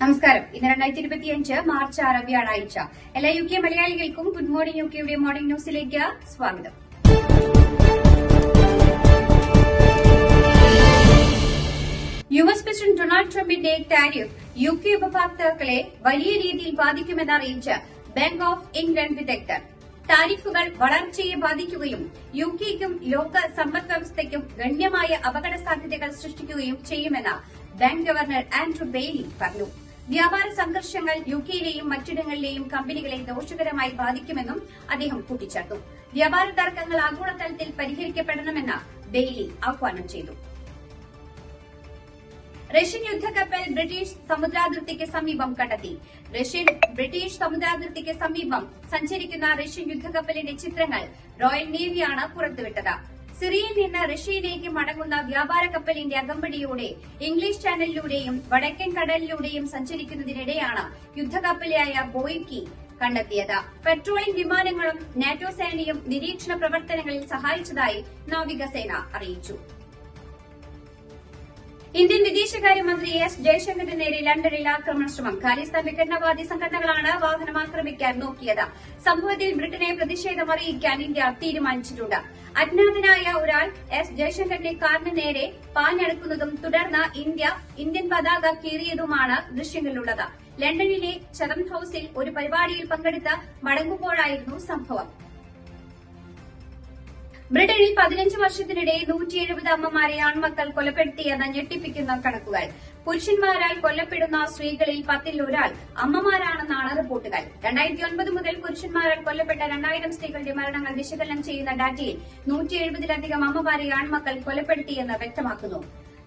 നമസ്കാരം. ഇന്ന് രണ്ടായിരത്തി ഇരുപത്തി അഞ്ച് മാർച്ച് ആറ് വ്യാഴാഴ്ച എല്ലാ യു കെ മലയാളികൾക്കും ഗുഡ് മോർണിംഗ് യു കെയുടെ മോർണിംഗ് ന്യൂസിലേക്ക് സ്വാഗതം. യു എസ് പ്രസിഡന്റ് ഡൊണാൾഡ് ട്രംപിന്റെ ടാരിഫ് യു കെ ഉപഭോക്താക്കളെ വലിയ രീതിയിൽ ബാധിക്കുമെന്ന് അറിയിച്ച് ബാങ്ക് ഓഫ് ഇംഗ്ലണ്ട് വിദഗ്ധർ. താരിഫുകൾ വളർച്ചയെ ബാധിക്കുകയും യു കെക്കും ലോക സമ്പദ് വ്യവസ്ഥയ്ക്കും ഗണ്യമായ അപകട സാധ്യതകൾ സൃഷ്ടിക്കുകയും ചെയ്യുമെന്ന് ബാങ്ക് ഗവർണർ ആൻഡ്രൂ ബെയ്ലി പറഞ്ഞു. വ്യാപാര സംഘർഷങ്ങൾ യു കെയിലെയും മറ്റിടങ്ങളിലെയും കമ്പനികളെ ദോഷകരമായി ബാധിക്കുമെന്നും അദ്ദേഹം കൂട്ടിച്ചേർത്തു. വ്യാപാര തർക്കങ്ങൾ ആഗോളതലത്തിൽ പരിഹരിക്കപ്പെടണമെന്ന് ബെയ്ലി ആഹ്വാനം ചെയ്തു. റഷ്യൻ യുദ്ധക്കപ്പൽ ബ്രിട്ടീഷ് സമുദ്രാതിർത്തിക്ക് സമീപം കണ്ടെത്തി. റഷ്യൻ ബ്രിട്ടീഷ് സമുദ്രാതിർത്തിക്ക് സമീപം സഞ്ചരിക്കുന്ന റഷ്യൻ യുദ്ധക്കപ്പലിന്റെ ചിത്രങ്ങൾ റോയൽ നേവിയാണ് പുറത്തുവിട്ടത്. സിറിയയിൽ നിന്ന് റഷ്യയിലേക്ക് മടങ്ങുന്ന വ്യാപാര കപ്പലിന്റെ അകമ്പടിയോടെ ഇംഗ്ലീഷ് ചാനലിലൂടെയും വടക്കൻ കടലിലൂടെയും സഞ്ചരിക്കുന്നതിനിടെയാണ് യുദ്ധകപ്പലായ ബോയ്ക്കി കണ്ടെത്തിയത്. പെട്രോളിംഗ് വിമാനങ്ങളും നാറ്റോ സേനയും നിരീക്ഷണ പ്രവർത്തനങ്ങളിൽ സഹായിച്ചതായി നാവികസേന അറിയിച്ചു. ഇന്ത്യൻ വിദേശകാര്യമന്ത്രി എസ് ജയശങ്കറിന് നേരെ ലണ്ടനിൽ ആക്രമണ ശ്രമം ഖാലിസ്ഥാൻ വിഘടനവാദി സംഘടനകളാണ് വാഹനം ആക്രമിക്കാൻ നോക്കിയത്. സംഭവത്തിൽ ബ്രിട്ടനെ പ്രതിഷേധം അറിയിക്കാൻ ഇന്ത്യ തീരുമാനിച്ചിട്ടുണ്ട്. അജ്ഞാതനായ ഒരാൾ എസ് ജയശങ്കറിന്റെ കാറിന് നേരെ പാഞ്ഞടുക്കുന്നതും തുടർന്ന് ഇന്ത്യ ഇന്ത്യൻ പതാക കീറിയതുമാണ് ദൃശ്യങ്ങളിലുള്ളത്. ലണ്ടനിലെ ചതം ഹൌസിൽ ഒരു പരിപാടിയിൽ പങ്കെടുത്ത് മടങ്ങുമ്പോഴായിരുന്നു സംഭവം. ബ്രിട്ടനിൽ പതിനഞ്ച് വർഷത്തിനിടെ നൂറ്റി എഴുപത് അമ്മമാരെ ആൺമക്കൾ കൊലപ്പെടുത്തിയെന്ന ഞെട്ടിപ്പിക്കുന്ന കണക്കുകൾ. പുരുഷന്മാരാൽ കൊല്ലപ്പെടുന്ന സ്ത്രീകളിൽ പത്തിൽ ഒരാൾ അമ്മമാരാണെന്നാണ് റിപ്പോർട്ടുകൾ. രണ്ടായിരത്തി ഒൻപത് മുതൽ പുരുഷന്മാരാൽ കൊല്ലപ്പെട്ട രണ്ടായിരം സ്ത്രീകളുടെ മരണങ്ങൾ വിശകലനം ചെയ്യുന്ന ഡാറ്റയിൽ നൂറ്റി എഴുപതിലധികം അമ്മമാരെ ആൺമക്കൾ കൊലപ്പെടുത്തിയെന്ന് വ്യക്തമാക്കുന്നു.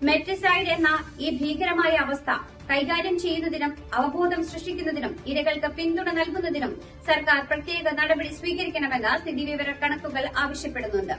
മെട്രിസൈഡ് എന്ന ഈ ഭീകരമായ അവസ്ഥ കൈകാര്യം ചെയ്യുന്നതിനും അവബോധം സൃഷ്ടിക്കുന്നതിനും ഇരകൾക്ക് പിന്തുണ നൽകുന്നതിനും സർക്കാർ പ്രത്യേക നടപടി സ്വീകരിക്കണമെന്ന് സ്ഥിതിവിവര കണക്കുകൾ ആവശ്യപ്പെടുന്നുണ്ട്.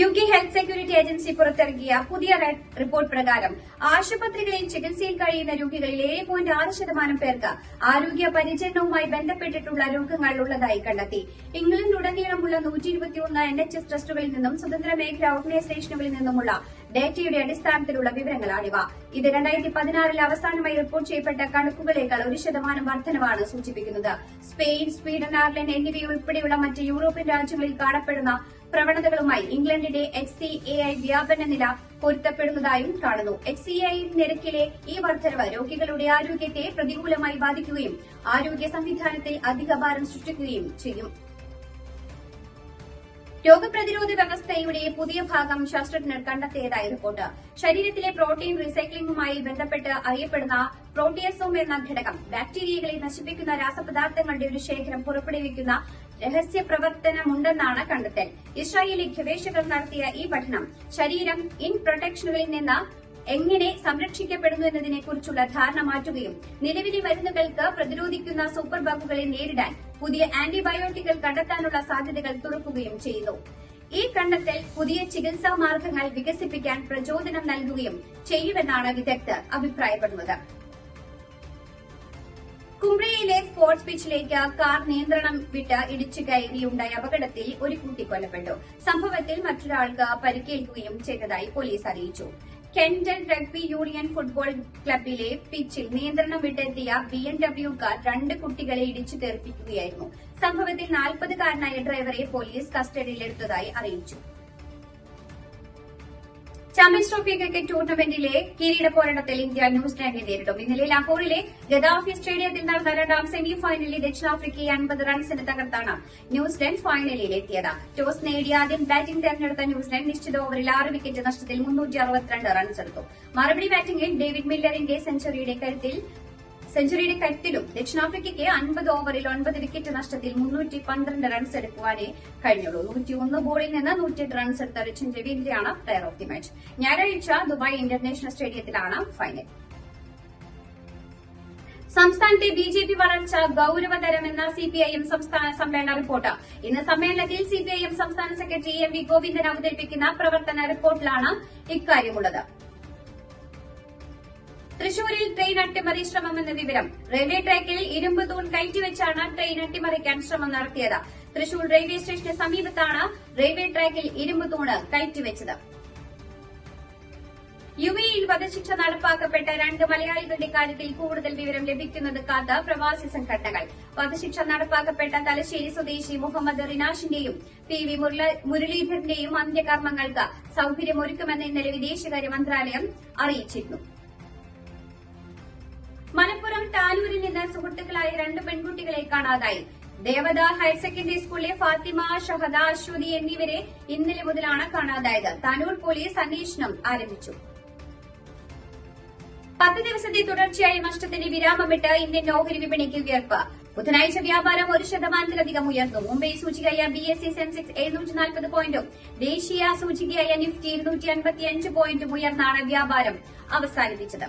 U K health security agency പുറത്തിറക്കിയ പുതിയ റിപ്പോർട്ട് പ്രകാരം ആശുപത്രികളിൽ ചികിത്സയിൽ കഴിയുന്ന രോഗികളിൽ ഏഴ് പോയിന്റ് ആറ് ശതമാനം പേർക്ക് ആരോഗ്യ പരിചരണവുമായി ബന്ധപ്പെട്ടിട്ടുള്ള രോഗങ്ങൾ ഉള്ളതായി കണ്ടെത്തി. ഇംഗ്ലണ്ടിലുടനീളമുള്ള നൂറ്റി ഇരുപത്തിയൊന്ന് എൻ എച്ച് എസ് ട്രസ്റ്റുകളിൽ നിന്നും സ്വതന്ത്ര മേഖലാ ഓർഗനൈസേഷനുകളിൽ നിന്നുമുള്ള ഡേറ്റയുടെ അടിസ്ഥാനത്തിലുള്ള വിവരങ്ങളാണിവ. ഇത് രണ്ടായിരത്തി പതിനാറിൽ അവസാനമായി റിപ്പോർട്ട് ചെയ്യപ്പെട്ട കണക്കുകളേക്കാൾ ഒരു ശതമാനം വർധനവാണ് സൂചിപ്പിക്കുന്നത്. സ്പെയിൻ സ്വീഡൻ അയർലൻഡ് എന്നിവയുൾപ്പെടെയുള്ള മറ്റ് യൂറോപ്യൻ രാജ്യങ്ങളിൽ കാണപ്പെടുന്ന പ്രവണതകളുമായി ഇംഗ്ലണ്ടിന്റെ എച്ച് സി എ ഐ വ്യാപന നില പൊരുത്തപ്പെടുന്നതായും കാണുന്നു. എച്ച് സി ഐ നിരക്കിലെ ഈ വർധനവ് രോഗികളുടെ ആരോഗ്യത്തെ പ്രതികൂലമായി ബാധിക്കുകയും ആരോഗ്യ സംവിധാനത്തിൽ അധിക ഭാരം സൃഷ്ടിക്കുകയും ചെയ്യും. രോഗപ്രതിരോധ വ്യവസ്ഥയുടെ പുതിയ ഭാഗം ശാസ്ത്രജ്ഞർ കണ്ടെത്തിയതായി റിപ്പോർട്ട്. ശരീരത്തിലെ പ്രോട്ടീൻ റീസൈക്ലിംഗുമായി ബന്ധപ്പെട്ട് അറിയപ്പെടുന്ന പ്രോട്ടിയസോം എന്ന ഘടകം ബാക്ടീരിയകളെ നശിപ്പിക്കുന്ന രാസപദാർത്ഥങ്ങളുടെ ഒരു ശേഖരം പുറപ്പെടുവിക്കുന്ന രഹസ്യ പ്രവർത്തനമുണ്ടെന്നാണ് കണ്ടെത്തൽ. ഇസ്രായേലി ഗവേഷകർ നടത്തിയ ഈ പഠനം ശരീരം ഇൻ പ്രൊട്ടക്ഷനുകളിൽ നിന്ന് എങ്ങനെ സംരക്ഷിക്കപ്പെടുന്നു എന്നതിനെ കുറിച്ചുള്ള ധാരണ മാറ്റുകയും നിലവിലെ മരുന്നുകൾക്ക് പ്രതിരോധിക്കുന്ന സൂപ്പർ ബഗുകളെ നേരിടാൻ പുതിയ ആന്റിബയോട്ടിക്കൽ കണ്ടെത്താനുള്ള സാധ്യതകൾ തുറക്കുകയും ചെയ്യുന്നു. ഈ കണ്ടെത്തൽ പുതിയ ചികിത്സാ മാർഗങ്ങൾ വികസിപ്പിക്കാൻ പ്രചോദനം നൽകുകയും ചെയ്യുമെന്നാണ് വിദഗ്ധർ അഭിപ്രായപ്പെടുന്നത്. കുംബ്രയിലെ സ്പോർട്സ് പിച്ചിലേക്ക് കാർ നിയന്ത്രണം വിട്ട് ഇടിച്ചു കയറിയുണ്ടായ അപകടത്തിൽ ഒരു കുട്ടി കൊല്ലപ്പെട്ടു. സംഭവത്തിൽ മറ്റൊരാൾക്ക് പരിക്കേൽക്കുകയും ചെയ്തതായി പോലീസ് അറിയിച്ചു. കെൻഡൻ റഗ്ബി യൂണിയൻ ഫുട്ബോൾ ക്ലബിലെ പിച്ചിൽ നിയന്ത്രണം വിട്ടെത്തിയ ബി എം ഡബ്ല്യു കാർ രണ്ട് കുട്ടികളെ ഇടിച്ചു തെറിപ്പിക്കുകയായിരുന്നു. സംഭവത്തിൽ നാൽപ്പതുകാരനായ ഡ്രൈവറെ പോലീസ് കസ്റ്റഡിയിലെടുത്തതായി അറിയിച്ചു. ചാമ്പ്യൻസ് ട്രോഫി ക്രിക്കറ്റ് ടൂർണമെന്റിലെ കിരീട പോരാട്ടത്തിൽ ഇന്ത്യ ന്യൂസിലാൻഡിനെ നേരിടും. ഇന്നലെ ലാഹോറിലെ ഗദാഫി സ്റ്റേഡിയത്തിൽ നടന്ന രണ്ടാം സെമി ഫൈനലിൽ ദക്ഷിണാഫ്രിക്കയെ അൻപത് റൺസിന് തകർത്താണ് ന്യൂസിലാൻഡ് ഫൈനലിൽ എത്തിയത്. ടോസ് നേടിയ ആദ്യം ബാറ്റിംഗ് തെരഞ്ഞെടുത്ത ന്യൂസിലാൻഡ് നിശ്ചിത ഓവറിൽ ആറ് വിക്കറ്റ് നഷ്ടത്തിൽ മുന്നൂറ്റി റൺസ് എടുത്തു മറുപടി ബാറ്റിംഗിൽ ഡേവിഡ് മില്ലറിന്റെ സെഞ്ചുറിയുടെ കരുത്തിൽ സെഞ്ചുറിയുടെ കരുത്തിലും ദക്ഷിണാഫ്രിക്കയ്ക്ക് അൻപത് ഓവറിൽ ഒൻപത് വിക്കറ്റ് നഷ്ടത്തിൽ മുന്നൂറ്റി പന്ത്രണ്ട് റൺസ് എടുക്കുവാനേ കഴിഞ്ഞുള്ളൂ. നൂറ്റി ഒന്ന് ബോളിൽ നിന്ന് നൂറ്റിയെട്ട് റൺസ് എടുത്ത റിച്ചൻ രവീന്ദ്രയാണ് പ്ലെയർ ഓഫ് ദി മാച്ച് ഞായറാഴ്ച ദുബായ് ഇന്റർനാഷണൽ സ്റ്റേഡിയത്തിലാണ് ഫൈനൽ സംസ്ഥാനത്തെ ബി ജെ പി വളർച്ച ഗൌരവതരമെന്ന സിപിഐഎം സംസ്ഥാന സമ്മേളന റിപ്പോർട്ട്. ഇന്ന് സമ്മേളനത്തിൽ സിപിഐഎം സംസ്ഥാന സെക്രട്ടറി എം വി ഗോവിന്ദൻ അവതരിപ്പിക്കുന്ന പ്രവർത്തന റിപ്പോർട്ടിലാണ് ഇക്കാര്യമുള്ളത്. തൃശൂരിൽ ട്രെയിൻ അട്ടിമറി ശ്രമമെന്ന വിവരം. റെയിൽവേ ട്രാക്കിൽ ഇരുമ്പ് തൂൺ കയറ്റിവെച്ചാണ് ട്രെയിൻ അട്ടിമറിക്കാൻ ശ്രമം നടത്തിയത്. തൃശൂർ റെയിൽവേ സ്റ്റേഷന് സമീപത്താണ് റെയിൽവേ ട്രാക്കിൽ ഇരുമ്പ് തൂണ് കയറ്റിവെച്ചത് യു എ തലശ്ശേരിയിൽ വധശിക്ഷ നടപ്പാക്കപ്പെട്ട രണ്ട് മലയാളികളുടെ കാര്യത്തിൽ കൂടുതൽ വിവരം ലഭിക്കുന്നത് കാത്ത പ്രവാസി സംഘടനകൾ. വധശിക്ഷ നടപ്പാക്കപ്പെട്ട തലശ്ശേരി സ്വദേശി മുഹമ്മദ് റിനാഷിന്റെയും പി വി മുരള- മുരളീധരന്റെയും അന്ത്യകർമ്മങ്ങൾക്ക് സൌകര്യമൊരുക്കുമെന്ന് ഇന്നലെ വിദേശകാര്യ മന്ത്രാലയം അറിയിച്ചിരുന്നു. താനൂരിൽ നിന്ന് സുഹൃത്തുക്കളായ രണ്ട് പെൺകുട്ടികളെ കാണാതായി. ദേവദ ഹയർ സെക്കൻഡറി സ്കൂളിലെ ഫാത്തിമ ഷഹദ അശ്വതി എന്നിവരെ ഇന്നലെ മുതലാണ് കാണാതായത്. താനൂർ പോലീസ് അന്വേഷണം ആരംഭിച്ചു. പത്ത് ദിവസത്തെ തുടർച്ചയായ നഷ്ടത്തിന് വിരാമമിട്ട് ഇന്ത്യൻ ഓഹരി വിപണിക്ക് ഉയർപ്പ്. ബുധനാഴ്ച വ്യാപാരം ഒരു ശതമാനത്തിലധികം ഉയർന്നു മുംബൈ സൂചികയായ ബി എസ് സി സെൻസെക്സ് എഴുന്നൂറ്റി നാൽപ്പത് പോയിന്റും ദേശീയ സൂചികയായ നിഫ്റ്റി ഇരുന്നൂറ്റി അൻപത്തിയഞ്ച് പോയിന്റും ഉയർന്നാണ് വ്യാപാരം അവസാനിപ്പിച്ചത്.